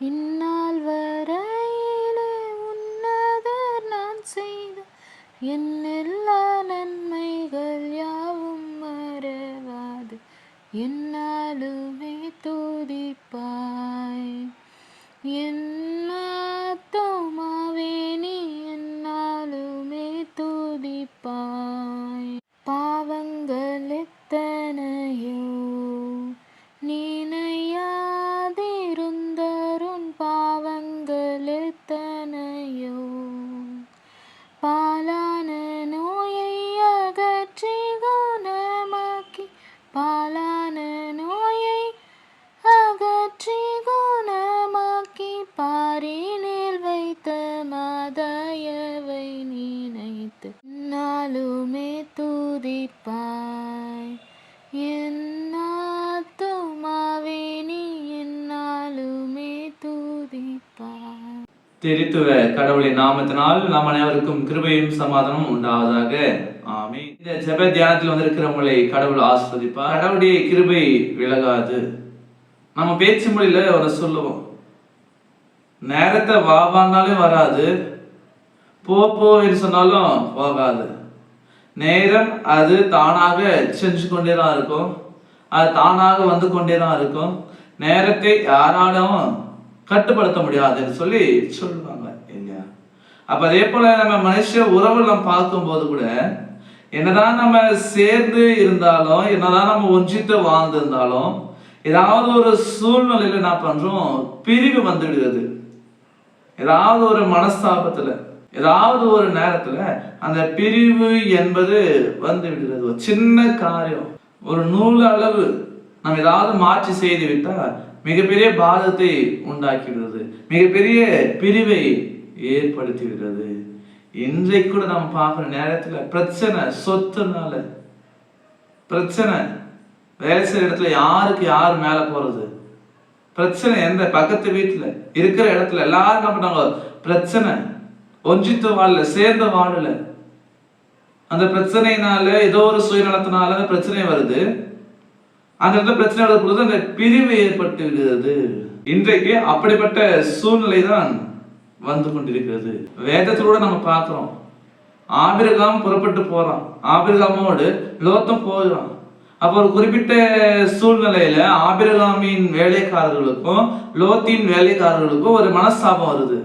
இந்நாள் வரையிலே உன்னதர் நான் செய்த என் எல்லா நன்மைகள் யாவும் மறவாது. என்னாலுமே துதிப்பார். நாளுமே துதிப்பாய். என் நீ என்னாலுமே துதிப்பாய். தெரித்துவ கடவுளின் நாமத்தினால் நாம் அனைவருக்கும் கிருபையும் சமாதானமும் உண்டாவதாக. ஆமே இந்த ஜெப தியானத்தில் வந்திருக்கிறவங்களை கடவுள் ஆஸ்வதிப்பார் கடவுளுடைய கிருபை விலகாது. நம்ம பேச்சு மொழியில ஒரு சொல்லுவோம். நேரத்தை வாவானாலே வராது. போ போன்னு சொன்னாலும் போகாது நேரம் அது தானாக செஞ்சு கொண்டே தான் இருக்கும். அது தானாக வந்து கொண்டே தான் இருக்கும். நேரத்தை யாராலும் கட்டுப்படுத்த முடியாதுன்னு சொல்லி சொல்லுவாங்க இல்லையா? அப்ப அதே போல நம்ம மனுஷ உறவு நம்ம பார்க்கும்போது கூட என்னதான் நம்ம சேர்ந்து இருந்தாலும் என்னதான் நம்ம ஒன்றித்து வாழ்ந்திருந்தாலும் ஏதாவது ஒரு சூழ்நிலையில என்ன பண்றோம்? பிரிவு வந்துடுகிறது ஏதாவது ஒரு மனஸ்தாபத்துல ஏதாவது ஒரு நேரத்துல அந்த பிரிவு என்பது வந்து விடுகிறது. ஒரு சின்ன காரியம் ஒரு நூல் அளவு நம்ம ஏதாவது மாற்றி செய்து விட்டால் மிகப்பெரிய பாதத்தை உண்டாக்கிவிடுறது மிகப்பெரிய பிரிவை ஏற்படுத்தி விடுறது இன்றைக்கு கூட நம்ம பார்க்குற நேரத்தில் பிரச்சனை சொத்துனால பிரச்சனை. வேலை செய்கிற இடத்துல யாருக்கு யார் மேலே போகிறது பிரச்சனை எந்த பக்கத்து வீட்டில்? இருக்கிற இடத்துல எல்லாரும் என்ன பண்ணாங்க பிரச்சனை. ஒஞ்சித்து வாழல சேர்ந்த வாழல அந்த பிரச்சனையினால ஏதோ ஒரு சுயநலத்தினால அந்த பிரச்சனை வருது. அந்த இடத்துல பிரச்சனை வருது பொழுது அந்த பிரிவு ஏற்பட்டு விடுகிறது. இன்றைக்கு அப்படிப்பட்ட சூழ்நிலை தான் வந்து கொண்டிருக்கிறது. வேதத்திலூட நம்ம பார்க்கிறோம். ஆபிரகாம் புறப்பட்டு போறான். ஆபிரகாமோடு லோத்தம் போகிறான். அப்போ ஒரு குறிப்பிட்ட சூழ்நிலையில ஆபிரகாமின் வேலைக்காரர்களுக்கும் லோத்தின் வேலைக்காரர்களுக்கும் ஒரு மனஸ்தாபம் வருது.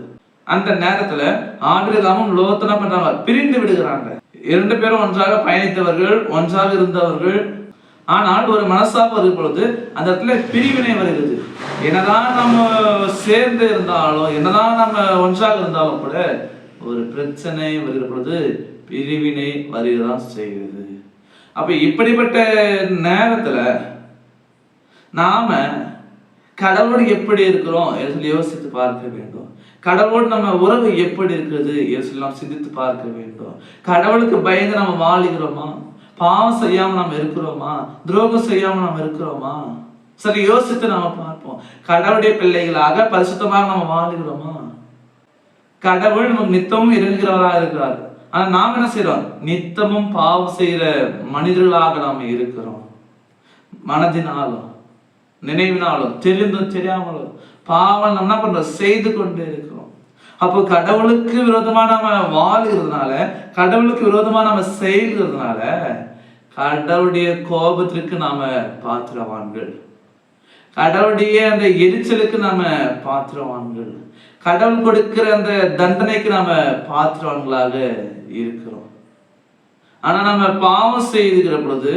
அந்த நேரத்துல ஆபிரகாமும் லோத்தம் பண்றாங்க. பிரிந்து விடுகிறாங்க. இரண்டு பேரும் ஒன்றாக பயணித்தவர்கள் ஒன்றாக இருந்தவர்கள். ஆனால் ஒரு மனசாக வரும் பொழுது அந்த இடத்துல பிரிவினை வருகிறது. என்னதான் நம்ம சேர்ந்து இருந்தாலும் என்னதான் நம்ம ஒன்றாக இருந்தாலும் கூட ஒரு பிரச்சனை வருகிற பொழுது பிரிவினை வருகிறதான் செய்கிறது. அப்ப இப்படிப்பட்ட நேரத்துல நாம கடவுளோடு எப்படி இருக்கிறோம்? என்று சொல்லி யோசித்து பார்க்க வேண்டும். கடவுளோடு நம்ம உறவு எப்படி இருக்கிறது? என்று சொல்லி நாம் சிந்தித்து பார்க்க வேண்டும். கடவுளுக்கு பயந்து நம்ம வாழுகிறோமா பாவம் செய்யாம நம்ம இருக்கிறோமா? துரோகம் செய்யாம நம்ம இருக்கிறோமா? சரி யோசித்து நம்ம பார்ப்போம். கடவுளுடைய பிள்ளைகளாக பரிசுத்தமாக நம்ம வாழுகிறோமா கடவுள் நமக்கு நித்தமும் இருக்கிறவராக இருக்கிறார். ஆனா நாம் என்ன செய்யறோம் நித்தமும் பாவம் செய்கிற மனிதர்களாக நாம் இருக்கிறோம். மனதினாலும் நினைவினாலும் தெரிந்தும் தெரியாமலும் பாவம் நம்ம என்ன பண்றோம்? செய்து கொண்டு இருக்கிறோம். அப்போ கடவுளுக்கு விரோதமா நம்ம வாழ்கிறதுனால கடவுளுக்கு விரோதமா நம்ம செய்கிறதுனால கடவுளுடைய கோபத்திற்கு நாம பாத்திரவான்கள். கடவுளுடைய அந்த எரிச்சலுக்கு நாம பாத்திரவான்கள். கடவுள் கொடுக்கிற அந்த தண்டனைக்கு நாம பாத்திரவான்களாக இருக்கிறோம். ஆனா நம்ம பாவம் செய்துகிற பொழுது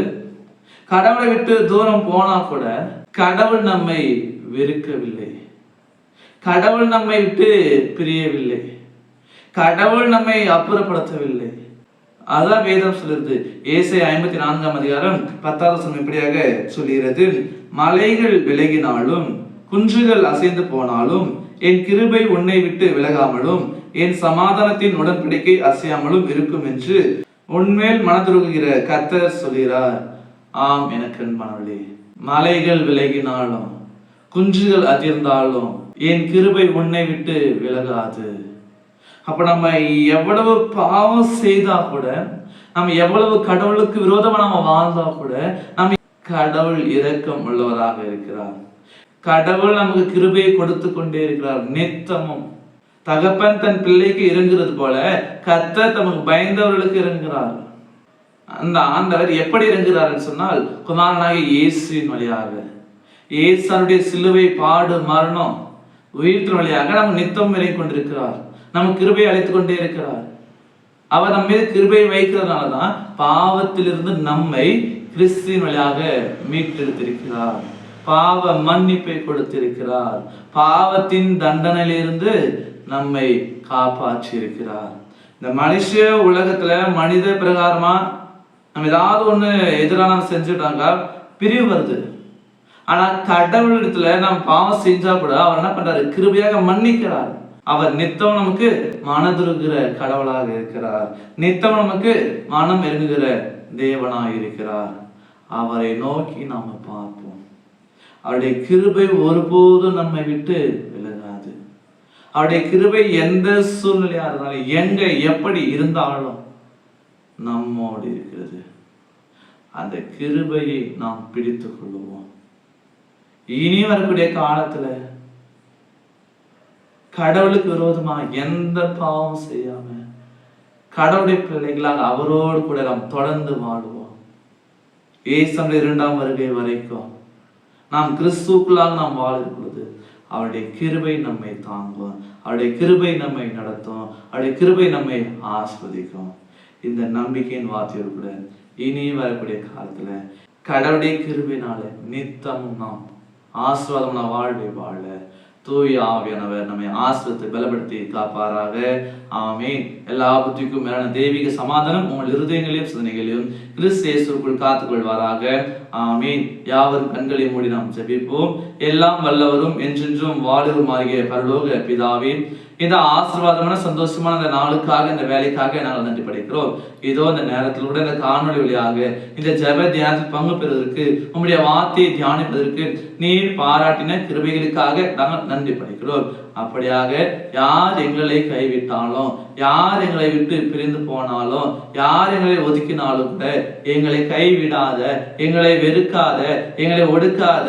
கடவுளை விட்டு தூரம் போனா கூட கடவுள் நம்மை வெறுக்கவில்லை. கடவுள் நம்மை விட்டு பிரியவில்லை. கடவுள் நம்மை அப்புறப்படுத்தவில்லை. அதான் வேதம் சொல்லுது. ஏசை ஐம்பத்தி நான்காம் அதிகாரம் பத்தாவது வசனம் இப்படியாக சொல்லுகிறது மலைகள் விலகினாலும் குன்றுகள் அசைந்து போனாலும் என் கிருபை உன்னை விட்டு விலகாமலும் என் சமாதானத்தின் உடன்படிக்கை அசையாமலும் இருக்கும் என்று உன்மேல் மனதுருகுகிற கர்த்தர் சொல்கிறார். ஆம் எனக்கு அன்பானவளே மலைகள் விலகினாலும் குன்றுகள் அதிர்ந்தாலும் என் கிருபை உன்னை விட்டு விலகாது. அப்ப நம்ம எவ்வளவு பாவம் செய்தா கூட நம்ம எவ்வளவு கடவுளுக்கு விரோதமா நம்ம வாழ்ந்தா கூட நம்ம கடவுள் இரக்கம் உள்ளவராக இருக்கிறார். கடவுள் நமக்கு கிருபையை கொடுத்து கொண்டே இருக்கிறார் நித்தமும். தகப்பன் தன் பிள்ளைக்கு இறங்குறது போல கத்த தமக்கு பயந்தவர்களுக்கு இறங்குகிறார். அந்த ஆண்டவர் எப்படி இறங்குகிறார்னு சொன்னால் குமாரனாகிய இயேசுவின் வழியாக. இயேசுடைய சிலுவை பாடு மரணம் உயிர்த்தின் வழியாக நம்ம நித்தம் இறை கொண்டிருக்கிறார். நம்ம கிருபை அழைத்து கொண்டே இருக்கிறார். அவர் நம்ம மீது கிருபை வைக்கிறதுனால தான் பாவத்திலிருந்து நம்மை கிறிஸ்துவின் வழியாக மீட்டெடுத்திருக்கிறார். பாவ மன்னிப்பை கொடுத்திருக்கிறார். பாவத்தின் தண்டனையிலிருந்து நம்மை காப்பாற்றி இருக்கிறார் இந்த மனுஷ உலகத்துல மனித பிரகாரமா நம்ம ஏதாவது ஒன்று எதிராக நம்ம செஞ்சுட்டாங்க பிரிவு வருது. ஆனால் கடவுளிடத்துல நம்ம பாவம் செஞ்சா கூட அவர் என்ன பண்றாரு? கிருபையாக மன்னிக்கிறார். அவர் நித்தம் நமக்கு மனதுருகிற கடவுளாக இருக்கிறார். நித்தம் நமக்கு மனம் இறங்குகிற தேவனாக இருக்கிறார். அவரை நோக்கி நாம பார்ப்போம். அவருடைய கிருபை ஒருபோதும் நம்மை விட்டு விலகாது. அவருடைய கிருபை எந்த சூழ்நிலையா இருந்தாலும் எங்க எப்படி இருந்தாலும் நம்மோடு இருக்கிறது. அந்த கிருபையை நாம் பிடித்துக் கொள்ளுவோம். இனி வரக்கூடிய காலத்துல கடவுளுக்கு விரோதமா எந்த பாவம் செய்யாம கடவுளுடைய பிள்ளைகளாக அவரோடு கூட நாம் தொடர்ந்து வாழுவோம். ஏசம்ல இரண்டாம் வருகை வரைக்கும் நாம் கிறிஸ்துக்குள்ளாக நாம் வாழும் பொழுது அவருடைய கிருபை நம்மை தாங்கும். அவருடைய கிருபை நம்மை நடத்தும். அவருடைய கிருபை நம்மை ஆஸ்வதிக்கும். இந்த நம்பிக்கையின் வார்த்தையோடு கூட இனி வரக்கூடிய காலத்துல கடவுளுடைய கிருபினால நித்தமும் நாம் ஆஸ்வாதம் வாழ்வை வாழ. தூய ஆவியானவர் நம்மை ஆசிரியத்தை பலப்படுத்தி காப்பாராக. ஆமேன். எல்லா புத்திக்கும் மேலான தெய்வீக சமாதானம் உங்கள் இருதயங்களையும் சிந்தனைகளையும் கிறிஸ்தேசுக்குள் காத்துக்கொள்வாராக. ஆமீன். யாவரும் கண்களை மூடி நாம் ஜெபிப்போம். எல்லாம் வல்லவரும் என்றென்றும் வாழுமாகிய பரலோக பிதாவே இந்த ஆசீர்வாதமான சந்தோஷமான இந்த நாளுக்காக இந்த வேலைக்காக நாங்கள் நன்றி படைக்கிறோம். இதோ இந்த நேரத்தில் கூட இந்த காணொலி வழியாக இந்த ஜெப தியானத்தில் பங்கு பெறுவதற்கு உங்களுடைய வார்த்தையை தியானிப்பதற்கு நீர் பாராட்டின கிருபைகளுக்காக நாங்கள் நன்றி படைக்கிறோம். அப்படியாக யார் எங்களை கைவிட்டாலும் யார் எங்களை விட்டு பிரிந்து போனாலும் யார் எங்களை ஒதுக்கினாலும் கூட எங்களை கைவிடாத எங்களை வெறுக்காத எங்களை ஒடுக்காத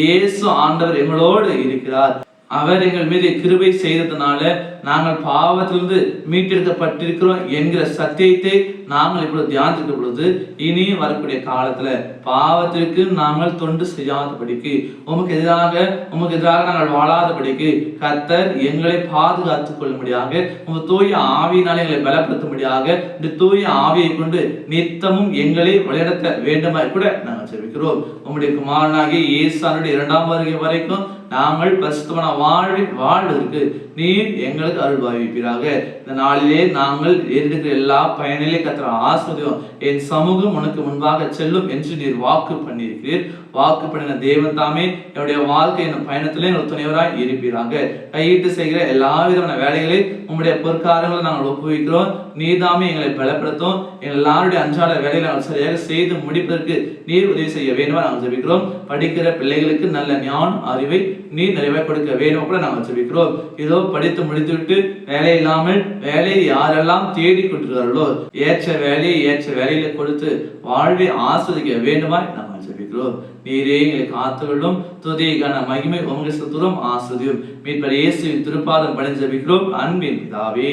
இயேசு ஆண்டவர் எங்களோடு இருக்கிறார். அவர் எங்கள் மீது கிருபை செய்ததுனால நாங்கள் பாவத்திலிருந்து மீட்டெடுக்கப்பட்டிருக்கிறோம் என்கிற சத்தியத்தை நாங்கள் இப்பொழுது தியானித்திருக்க பொழுது இனி வரக்கூடிய காலத்துல பாவத்திற்கு நாங்கள் தொண்டு செய்யாதபடிக்கு உமக்கு எதிராக உமக்கு எதிராக நாங்கள் வாழாதபடிக்கு கர்த்தர் எங்களை பாதுகாத்துக் கொள்ளும்படியாக உங்க தூய ஆவியினால் எங்களை பலப்படுத்தும்படியாக இந்த தூய ஆவியை கொண்டு நித்தமும் எங்களை வழிநடத்த வேண்டுமாய் கூட நாங்கள் ஜெபிக்கிறோம் உங்களுடைய குமாரனாகிய இயேசானுடைய இரண்டாம் வருகை வரைக்கும் நாங்கள் பரிசுத்தமான வாழ்வில் வாழ்வதற்கு நீர் எங்களுக்கு அருள் பாவிப்பீராக இந்த நாளிலே நாங்கள் எடுக்கிற எல்லா பயனிலே கத்திர ஆஸ்வதியம் என் சமூகம் உனக்கு முன்பாக செல்லும் என்று நீர் வாக்கு பண்ணியிருக்கிறீர். வாக்கு பண்ணின தேவன் தாமே என்னுடைய வாழ்க்கை என் பயணத்திலே எங்கள் துணைவராய் இருப்பீராங்க கையிட்டு செய்கிற எல்லா விதமான வேலைகளை உங்களுடைய பொற்காரங்களை நாங்கள் ஒப்புவிக்கிறோம். நீதாமே எங்களை பலப்படுத்தும். எங்கள் எல்லாருடைய அன்றாட வேலைகளை நாங்கள் சரியாக செய்து முடிப்பதற்கு நீர் உதவி செய்ய வேண்டுமா நாங்கள் ஜபிக்கிறோம். படிக்கிற பிள்ளைகளுக்கு நல்ல ஞானம் அறிவை நீர் நிறைவாக கொடுக்க வேண்டும் கூட நாங்கள் ஜபிக்கிறோம். இதோ படித்து முடித்துவிட்டு வேலை இல்லாமல் வேலையை யாரெல்லாம் தேடி கொண்டிருக்கிறார்களோ ஏற்ற வேலையை ஏற்ற வேலையில கொடுத்து வாழ்வை ஆஸ்வதிக்க வேண்டுமாய் நம்ம ஜெபிக்கிறோம். நீரே எங்களை காத்துகளும் துதிக்கான மகிமை உங்கள் சுத்துரும் ஆஸ்வதியும். மீட்பர் இயேசுவின் திருப்பாதம் பணி ஜெபிக்கிறோம். அன்பின் பிதாவே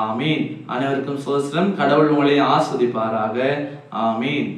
ஆமீன். அனைவருக்கும் சுதந்திரம் கடவுள் உங்களை ஆஸ்வதிப்பாராக. ஆமீன்.